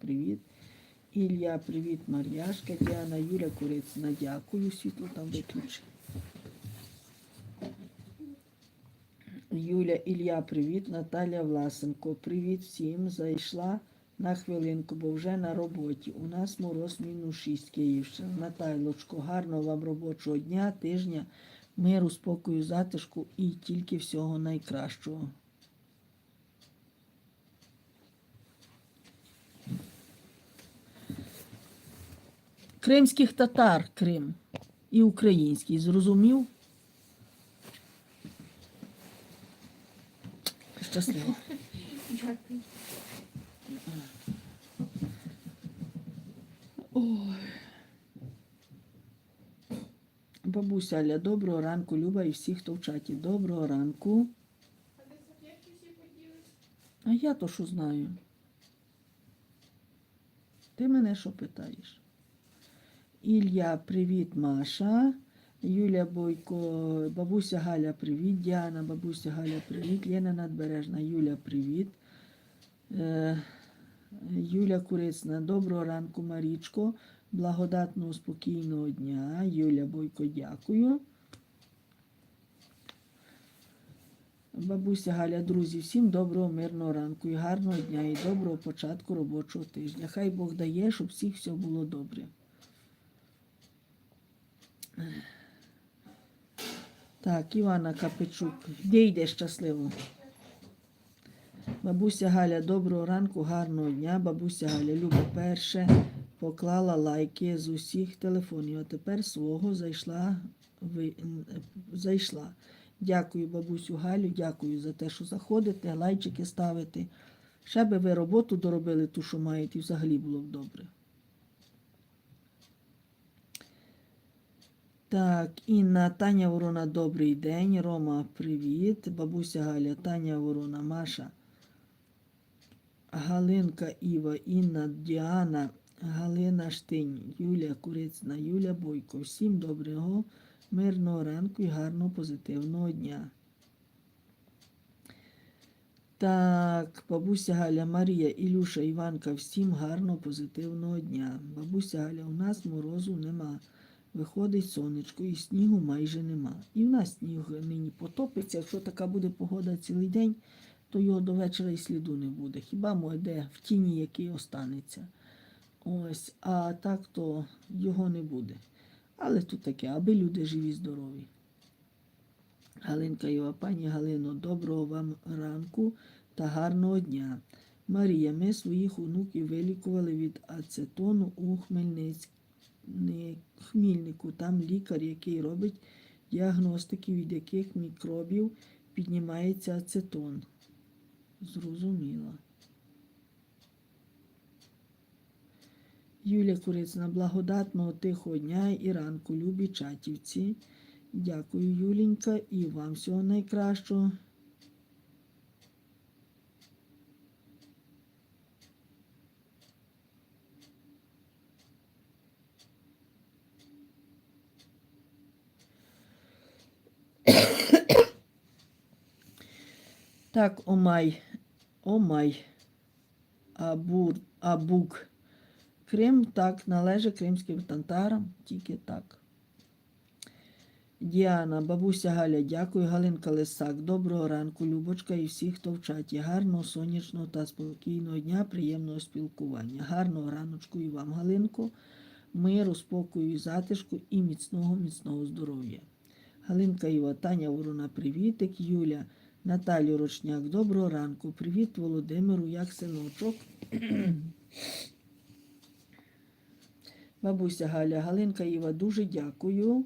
привіт. Ілля, привіт, Мар'яшка, Діана, Юля Курицина, дякую. Світло там виключи. Юля, Ілля, привіт. Наталя Власенко, привіт всім. Зайшла на хвилинку, бо вже на роботі. У нас мороз мінус 6 Київщина. Натайлочко, гарного вам робочого дня, тижня, миру, спокою, затишку і тільки всього найкращого. Кримських татар Крим і український. Зрозумів? Щасливо. Ой. Бабуся Аля, доброго ранку, Люба і всі, хто в чаті. Доброго ранку. А де сап'ятки всі поділись? А я то що знаю? Ти мене що питаєш? Ілля, привіт, Маша. Юля Бойко, бабуся Галя, привіт. Діана, бабуся Галя, привіт. Лена Надбережна, Юля, привіт. Е, Юля Курицна, доброго ранку, Марічко. Благодатного, спокійного дня. Юля Бойко, дякую. Бабуся Галя, друзі, всім доброго, мирного ранку і гарного дня і доброго початку робочого тижня. Хай Бог дає, щоб всіх все було добре. Так, Івана Капичук, де йде щасливо? Бабуся Галя, доброго ранку, гарного дня. Бабуся Галя, Люба перше поклала лайки з усіх телефонів, а тепер свого зайшла. Ви, зайшла. Дякую, бабусю Галю, дякую за те, що заходите, лайчики ставите. Ще би ви роботу доробили ту, що маєте, і взагалі було б добре. Так, Інна, Таня Ворона, добрий день. Рома, привіт. Бабуся Галя, Таня Ворона, Маша. Галинка Іва, Інна, Діана, Галина Штинь, Юлія Курицина, Юля Бойко. Всім доброго, мирного ранку і гарного позитивного дня. Так, бабуся Галя, Марія, Ілюша, Іванка, всім гарного позитивного дня. Бабуся Галя, у нас морозу нема. Виходить сонечко, і снігу майже нема. І в нас сніг нині потопиться. Якщо така буде погода цілий день, то його до вечора і сліду не буде. Хіба може де в тіні який останеться. Ось, а так то його не буде. Але тут таке, аби люди живі, здорові. Галинка Йова, пані Галино, доброго вам ранку та гарного дня. Марія, ми своїх онуків вилікували від ацетону у Хмельницькому. Хмільнику. Там лікар, який робить діагностики, від яких мікробів піднімається ацетон. Зрозуміла. Юлія Курицина, благодатного тихого дня і ранку, любі чатівці. Дякую, Юлінька, і вам всього найкращого. Так, Омай, Омай, Абур, Абук. Крим так належить кримським татарам, тільки так. Діана, бабуся Галя, дякую, Галинка Лисак. Доброго ранку, Любочка і всі, хто в чаті. Гарного, сонячного та спокійного дня, приємного спілкування. Гарного раночку і вам, Галинко, миру, спокою і затишку і міцного, міцного здоров'я. Галинка Іва, Таня Ворона, привітик, Юля. Наталю Рочняк, доброго ранку. Привіт Володимиру, як синочок. Бабуся Галя, Галинка Іва, дуже дякую.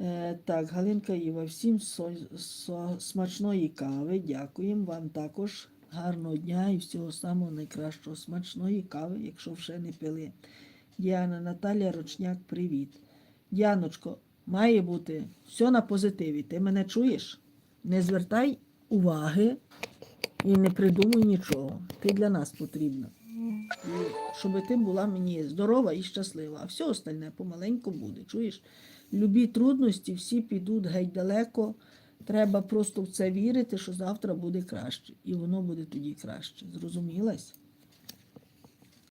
Е, так, Галинка Іва, всім со, со, смачної кави. Дякуємо вам також. Гарного дня і всього самого найкращого. Смачної кави, якщо ще не пили. Діана Наталія Рочняк, привіт. Діаночко, має бути все на позитиві. Ти мене чуєш? Не звертай уваги і не придумуй нічого. Ти для нас потрібна. Щоб ти була мені здорова і щаслива, а все остальне помаленьку буде. Чуєш? Любі трудності всі підуть геть далеко. Треба просто в це вірити, що завтра буде краще. І воно буде тоді краще. Зрозумілась?